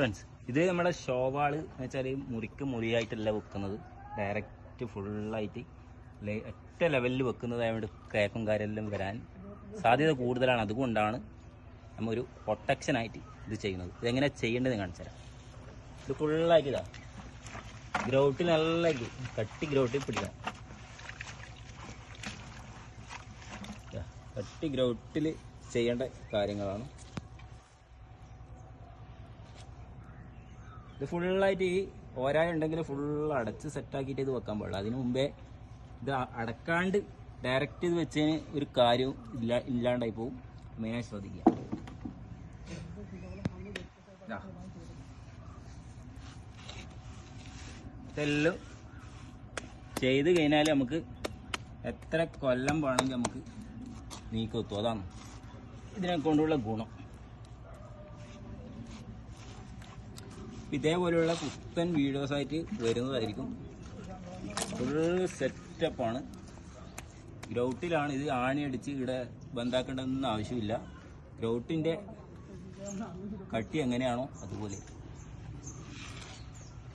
Friends ഇത് നമ്മുടെ show wall എന്ന് വെച്ചാൽ മുറിക്ക് മുറിയായിട്ടല്ല വെക്കുന്നത്. ഡയറക്റ്റ് ഫുള്ളായിട്ട് ഒറ്റ ലെവലിൽ വെക്കുന്നതായതുകൊണ്ട് കേക്കും കാര്യമെല്ലാം വരാൻ സാധ്യത കൂടുതലാണ്. അതുകൊണ്ടാണ് നമ്മൊരു പ്രൊട്ടക്ഷനായിട്ട് ഇത് ചെയ്യുന്നത്. ഇതെങ്ങനെ ചെയ്യേണ്ടത് കാണിച്ചു തരാം ഇത് ഫുള്ളായിട്ട് ഗ്രൗട്ടിൽ നല്ല കട്ടി ഗ്രൗട്ടിൽ പിടിക്കണം. കട്ടി ഗ്രൗട്ടിൽ ചെയ്യേണ്ട കാര്യങ്ങളാണ്. ഇത് ഫുള്ളായിട്ട് ഈ ഓരായ ഉണ്ടെങ്കിൽ ഫുൾ അടച്ച് സെറ്റാക്കിയിട്ട് ഇത് വെക്കാൻ പാടില്ല അതിനു മുമ്പേ ഇത് അടക്കാണ്ട് ഡയറക്റ്റ് ഇത് വെച്ചതിന് ഒരു കാര്യവും ഇല്ല ഇല്ലാണ്ടായി പോവും. മെയിനായി ശ്രദ്ധിക്കുക. ഇതെല്ലാം ചെയ്ത് കഴിഞ്ഞാൽ നമുക്ക് എത്ര കൊല്ലം വേണമെങ്കിൽ നമുക്ക് നീക്കെത്തും അതാണ് ഇതിനെ കൊണ്ടുള്ള ഗുണം. ഇതേപോലെയുള്ള പുത്തൻ വീഡിയോസ് ആയിട്ട് വരുന്നതായിരിക്കും. ഫുള്ള് സെറ്റപ്പാണ് ഗ്രൗട്ടിലാണ് ഇത് ആണി അടിച്ച് ഇവിടെ ബന്ധാക്കേണ്ടതൊന്നും ആവശ്യമില്ല. ഗ്രൗട്ടിന്റെ കട്ടി എങ്ങനെയാണോ അതുപോലെ.